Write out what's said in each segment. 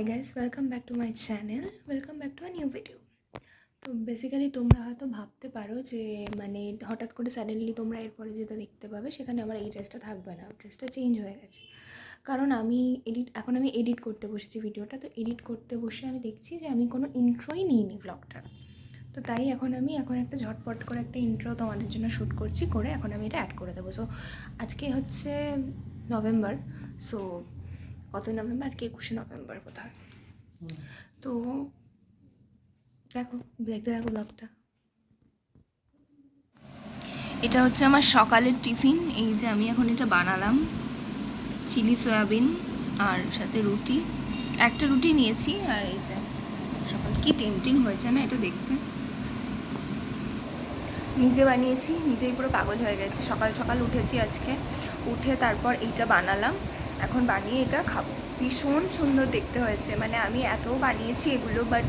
Hi guys welcome back to my channel welcome back to a new video তো basically তোমরা হয়তো ভাবতে পারো যে মানে হঠাৎ করে সাডেনলি তোমরা এরপরে যেটা দেখতে পাবে, সেখানে আমার এই ড্রেসটা থাকবে না। ড্রেসটা চেঞ্জ হয়ে গেছে। কারণ আমি এডিট এখন আমি এডিট করতে বসেছি ভিডিওটা। তো এডিট করতে বসে আমি দেখছি যে আমি কোনো ইন্ট্রোই নিইনি ব্লগটার তো তাই এখন আমি, এখন একটা ঝটপট করে একটা ইন্ট্রো তোমাদের জন্য শ্যুট করছি, করে এখন আমি এটা অ্যাড করে দেবো। সো আজকে হচ্ছে নভেম্বর সো কত নভেম্বর? আজকে একুশে নভেম্বর কোথায় তো দেখো দেখতে দেখো ব্লগটা। এটা হচ্ছে আমার সকালের টিফিন। এই যে আমি এখন এটা বানালাম। চিলি সয়াবিন আর সাথে রুটি। একটা রুটি নিয়েছি আর এই যে সকাল কি টেম্পটিং হয়েছে না এটা দেখতে। নিজে বানিয়েছি, নিজেই পুরো পাগল হয়ে গেছি। সকাল সকাল উঠেছি আজকে। উঠে তারপর এইটা বানালাম। এখন বানিয়ে এটা খাব। ভীষণ সুন্দর দেখতে হয়েছে। মানে আমি এত বানিয়েছি এগুলো বাট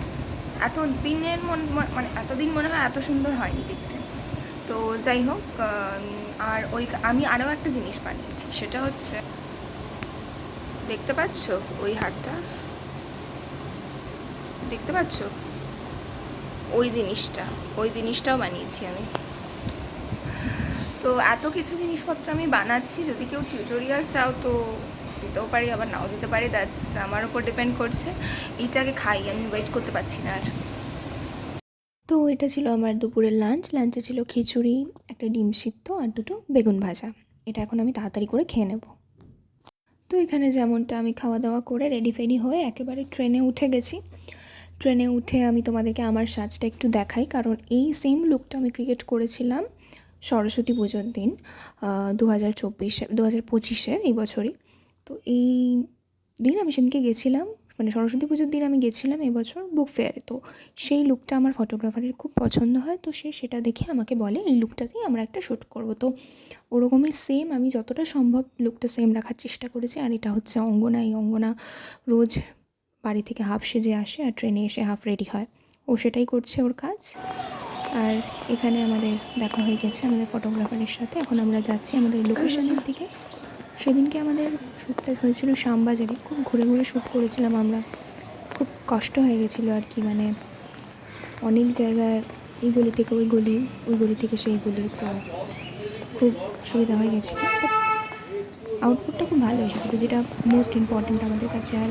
এত দিনের মন মানে এতদিন মনে হয় এত সুন্দর হয়নি দেখতে। তো যাই হোক আর ওই আমি আরও একটা জিনিস বানিয়েছি, সেটা হচ্ছে দেখতে পাচ্ছ ওই হারটা? দেখতে পাচ্ছ? ওই জিনিসটা, ওই জিনিসটাও বানিয়েছি আমি। তো এত কিছু জিনিসপত্র আমি বানাচ্ছি, যদি কেউ টিউটোরিয়াল চাও তো দিতেও পারি, আবার নাও দিতে পারি। দ্যাটস আমার উপর ডিপেন্ড করছে। এইটাকে খাই, আমি ওয়েট করতে পারছি না আর। তো এটা ছিল আমার দুপুরের লাঞ্চ লাঞ্চে ছিল খিচুড়ি, একটা ডিম সিদ্ধ আর দুটো বেগুন ভাজা। এটা এখন আমি তাড়াতাড়ি করে খেয়ে নেব। তো এখানে যেমনটা আমি খাওয়া দাওয়া করে রেডি ফেডি হয়ে একেবারে ট্রেনে উঠে গেছি। ট্রেনে উঠে আমি তোমাদেরকে আমার সাজটা একটু দেখাই, কারণ এই সেম লুকটা আমি ক্রিয়েট করেছিলাম সরস্বতী পুজোর দিন দু হাজার চব্বিশে দু হাজার পঁচিশের এই বছরই। তো এই দিন আমি সেদিনকে গেছিলাম মানে সরস্বতী পুজোর দিন আমি গেছিলাম এবছর বুক ফেয়ারে তো সেই লুকটা আমার ফটোগ্রাফারের খুব পছন্দ হয়, তো সে সেটা দেখে আমাকে বলে, এই লুকটাতেই আমরা একটা শ্যুট করব। তো ওরকমই সেম আমি যতটা সম্ভব লুকটা সেম রাখার চেষ্টা করেছি, আর এটা হচ্ছে অঙ্গনা, এই অঙ্গনা রোজ বাড়ি থেকে হাফ সেজে আসে আর ট্রেনে এসে হাফ রেডি হয়। ও সেটাই করছে ওর কাজ। আর এখানে আমাদের দেখা হয়ে গেছে আমাদের ফটোগ্রাফারের সাথে। এখন আমরা যাচ্ছি আমাদের লোকেশনের দিকে। সেদিনকে আমাদের শ্যুটটা হয়েছিল শ্যামবাজারে। খুব ঘুরে ঘুরে শ্যুট করেছিলাম আমরা। খুব কষ্ট হয়ে গেছিল আর কি মানে অনেক জায়গায় এই গলি থেকে ওই গলি ওই গলি থেকে সেই গলি তো খুব সুবিধা হয়ে গেছিল। আউটপুটটা খুব ভালো এসেছিল, যেটা মোস্ট ইম্পর্ট্যান্ট আমাদের কাছে। আর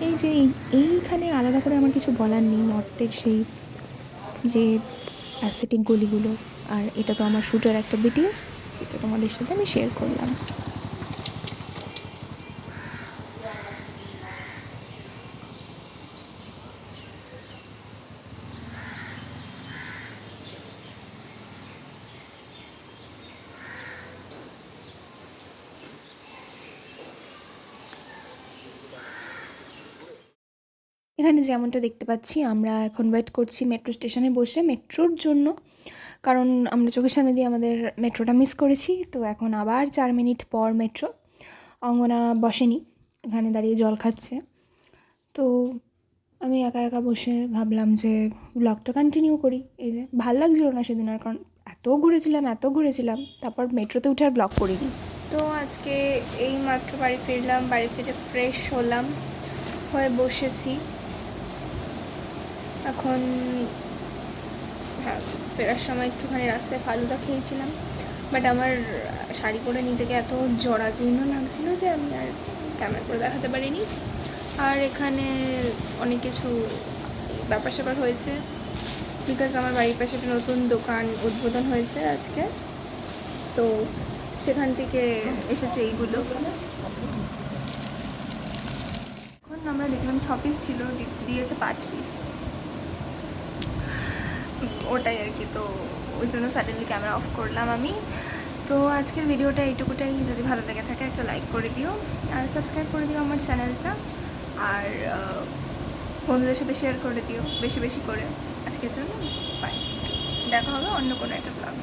এই যে এই- এইখানে আলাদা করে আমার কিছু বলার নেই নর্থের সেই যে অ্যাস্থেটিক গলিগুলো। আর এটা তো আমার শ্যুটের একটা বিটিএস যেটা তোমাদের সাথে আমি শেয়ার করলাম। এখানে যেমনটা দেখতে পাচ্ছি, আমরা এখন ওয়েট করছি মেট্রো স্টেশনে বসে মেট্রোর জন্য। কারণ আমরা চোখের সামনে দিয়ে আমাদের মেট্রোটা মিস করেছি, তো এখন আবার চার মিনিট পর মেট্রো অঙ্গনা বসেনি, এখানে দাঁড়িয়ে জল খাচ্ছে। তো আমি একা একা বসে ভাবলাম যে ব্লগটা কন্টিনিউ করি। এই যে ভালো লাগছিল না সেদিন আর, কারণ এত ঘুরেছিলাম এত ঘুরেছিলাম, তারপর মেট্রোতে উঠে আর ব্লগ করিনি। তো আজকে এই মাত্র বাড়ি ফিরলাম, বাড়ি ফিরে ফ্রেশ হলাম, হয়ে বসেছি। এখন হ্যাঁ ফেরার সময় একটুখানি রাস্তায় ফালুদা খেয়েছিলাম। বাট আমার শাড়ি পরে নিজেকে এত জরাজীর্ণ লাগছিল যে আমি আর ক্যামেরা করে দেখাতে পারিনি। আর এখানে অনেক কিছু ব্যাপার স্যাপার হয়েছে। বিকজ আমার বাড়ির পাশে একটা নতুন দোকান উদ্বোধন হয়েছে আজকে। তো সেখান থেকে এসেছে এইগুলো। এখন আমরা দেখলাম ছ পিস ছিল দিয়েছে পাঁচ পিস ওটাই আর কি, তো ওই জন্য সাডেনলি ক্যামেরা অফ করলাম আমি। তো আজকের ভিডিওটা এইটুকুটাই। যদি ভালো লেগে থাকে, একটা লাইক করে দিও। আর সাবস্ক্রাইব করে দিও আমার চ্যানেলটা আর বন্ধুদের সাথে শেয়ার করে দিও, বেশি বেশি করে। আজকের জন্য বাই দেখা হবে অন্য কোনো একটা ব্লগ